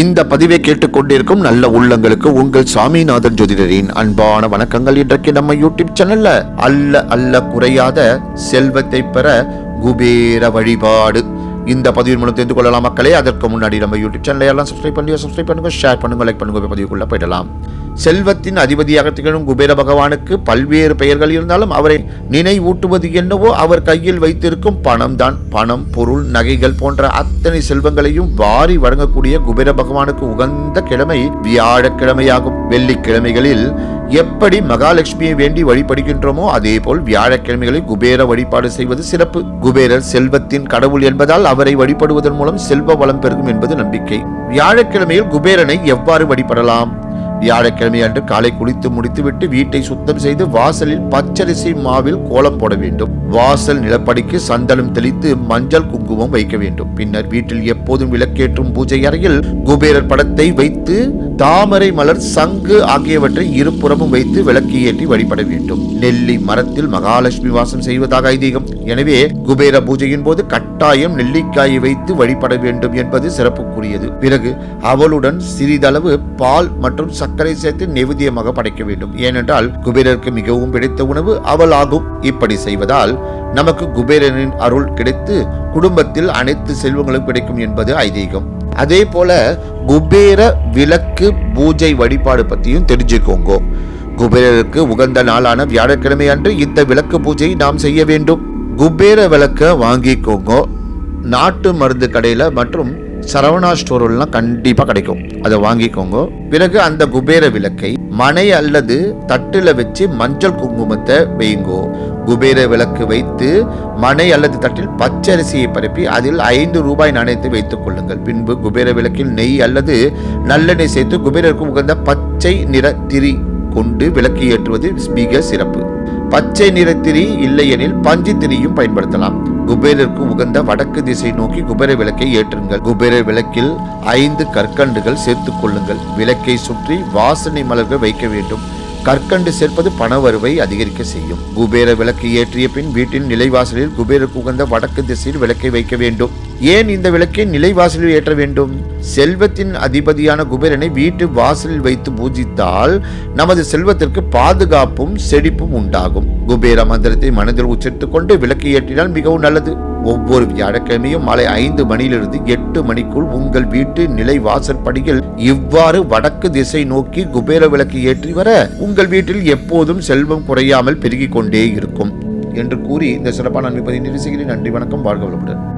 இந்த பதிவை கேட்டுக்கொண்டிருக்கும் நல்ல உள்ளங்களுக்கு உங்கள் சாமிநாதன் ஜோதிடரின் அன்பான வணக்கங்கள் இன்றைக்கு நம்ம யூடியூப் சேனல்ல. அல்ல அல்ல குறையாத செல்வத்தை பெற குபேர வழிபாடு. இந்த பதிவின் மூலம் தெரிந்து கொள்ளலாம் மக்களே. அதற்கு முன்னாடி நம்ம யூடியூப் சேனலை எல்லாம் சப்ஸ்கிரைப் பண்ணி சப்ஸ்கிரைப் பண்ணுங்க ஷேர் பண்ணுங்க லைக் பண்ணுங்க. பதிவுக்குள்ள போயிடலாம். செல்வத்தின் அதிபதியாக திகழும் குபேர பகவானுக்கு பல்வேறு பெயர்கள் இருந்தாலும் அவரை நினைவூட்டுவது என்னவோ அவர் கையில் வைத்திருக்கும் பணம் தான் பணம் பொருள் நகைகள் போன்ற அத்தனை செல்வங்களையும் வாரி வழங்கக்கூடிய குபேர பகவானுக்கு உகந்த கிழமை வியாழக்கிழமையாகும். வெள்ளிக்கிழமைகளில் எப்படி மகாலட்சுமியை வேண்டி வழிபடுகின்றோமோ அதே போல் வியாழக்கிழமைகளில் குபேர வழிபாடு செய்வது சிறப்பு. குபேரர் செல்வத்தின் கடவுள் என்பதால் அவரை வழிபடுவதன் மூலம் செல்வ வளம் பெருகும் என்பது நம்பிக்கை. வியாழக்கிழமையில் குபேரனை எவ்வாறு வழிபடலாம்? வியாழக்கிழமை அன்று காலை குளித்து முடித்துவிட்டு வீட்டை சுத்தம் செய்து வாசலில் பச்சரிசி மாவில் கோலம் போட வேண்டும். வாசல் நிலப்படிக்கு சந்தனம் தெளித்து மஞ்சள் குங்குமம் வைக்க வேண்டும். பின்னர் வீட்டில் எப்போதும் விளக்கேற்றும் பூஜை அறையில் குபேரர் படத்தை வைத்து தாமரை மலர் சங்கு ஆகியவற்றை இருபுறமும் வைத்து விளக்கு ஏற்றி வழிபட வேண்டும். நெல்லி மரத்தில் மகாலட்சுமி வாசம் செய்வதாக ஐதீகம். எனவே குபேர பூஜையின் போது கட்டாயம் நெல்லிக்காயை வைத்து வழிபட வேண்டும் என்பது சிறப்புக்குரியது. பிறகு அவளுடன் சிறிதளவு பால் மற்றும் சர்க்கரை சேர்த்து நெவுதியமாக படைக்க வேண்டும். ஏனென்றால் குபேரருக்கு மிகவும் பிடித்த உணவு அவள் ஆகும் இப்படி செய்வதால் நமக்கு குபேரனின் அருள் கிடைத்து குடும்பத்தில் அனைத்து செல்வங்களும் கிடைக்கும் என்பது ஐதீகம். அதே போல குபேர விளக்கு பூஜை வழிபாடு பற்றியும் தெரிஞ்சுக்கோங்க. குபேரருக்கு உகந்த நாளான வியாழக்கிழமை அன்று இந்த விளக்கு பூஜை நாம் செய்ய வேண்டும். குபேர விளக்க வாங்கிக்கோங்க. நாட்டு மருந்து கடையில் மற்றும் சரவணா ஸ்டோர்லாம் கண்டிப்பாக கிடைக்கும். அதை வாங்கிக்கோங்க. பிறகு அந்த குபேர விளக்கை மனை அல்லது தட்டில் வச்சு மஞ்சள் குங்குமத்தை வைங்கோ. குபேர விளக்கு வைத்து மனை அல்லது தட்டில் பச்சரிசியை பரப்பி அதில் ஐந்து ரூபாய் நாணயத்தை வைத்துக் கொள்ளுங்கள். பின்பு குபேர விளக்கில் நெய் அல்லது நல்லெண்ணெய் சேர்த்து குபேரருக்கு உகந்த பச்சை நிற திரி கொண்டு விளக்கு ஏற்றுவது மிக சிறப்பு. பச்சை நிறத்திரி இல்லையெனில் பஞ்சு திரியும் பயன்படுத்தலாம். குபேரருக்கு உகந்த வடக்கு திசை நோக்கி குபேர விளக்கை ஏற்றுங்கள். குபேர விளக்கில் ஐந்து கற்கண்டுகள் சேர்த்துக் கொள்ளுங்கள். விளக்கை சுற்றி வாசனை மலர்கள் வைக்க வேண்டும். கற்கண்டு சேர்ப்பது பண வருவை அதிகரிக்க செய்யும். குபேர விளக்கு ஏற்றிய பின் வீட்டின் நிலைவாசலில் குபேருக்கு உகந்த வடக்கு திசையில் விளக்கை வைக்க வேண்டும். ஏன் இந்த விளக்கை நிலைவாசலில் ஏற்ற வேண்டும்? செல்வத்தின் அதிபதியான குபேரனை வீட்டு வாசலில் வைத்து பூஜித்தால் நமது செல்வத்திற்கு பாதுகாப்பும் செழிப்பும் உண்டாகும். குபேர மந்திரத்தை மனதில் உச்சரித்துக் கொண்டு விளக்கு ஏற்றினால் மிகவும் நல்லது. ஒவ்வொரு வியாழக்கிழமையும் மாலை ஐந்து மணியிலிருந்து எட்டு மணிக்குள் உங்கள் வீட்டு நிலை வாசற்படியில் இவ்வாறு வடக்கு திசை நோக்கி குபேர விளக்கு ஏற்றி வர உங்கள் வீட்டில் எப்போதும் செல்வம் குறையாமல் பெருகிக் கொண்டே இருக்கும். என்று கூறி இந்த சிறப்பான நன்மை பதிவு நிறைவு செய்கிறேன் நன்றி வணக்கம். வாழ்க வளமுடன்.